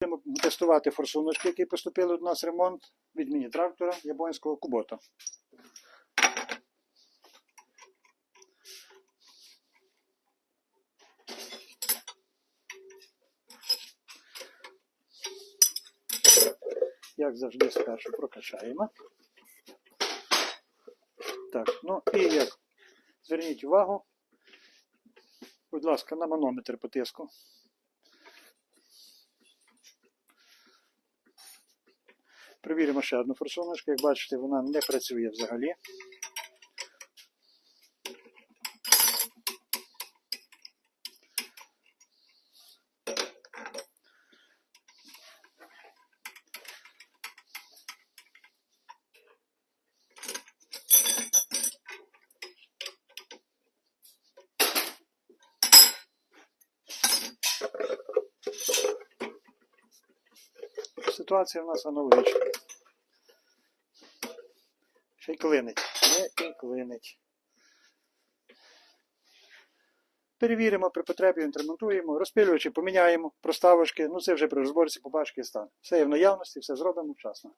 Будемо тестувати форсуночки, які поступили до нас ремонт від міні-трактора японського Кубота. Як завжди, спершу прокачаємо. Так, ну і як зверніть увагу, будь ласка, на манометр по Перевіримо ще одну форсуночку. Як бачите, вона не працює взагалі. Ситуація в нас аналогічна. Ще й клинить. Не і клинить. Перевіримо при потребі, інтремонтуємо, розпилювачі поміняємо, проставочки. Ну це вже при розборці побачки стан. Все є в наявності, все зробимо вчасно.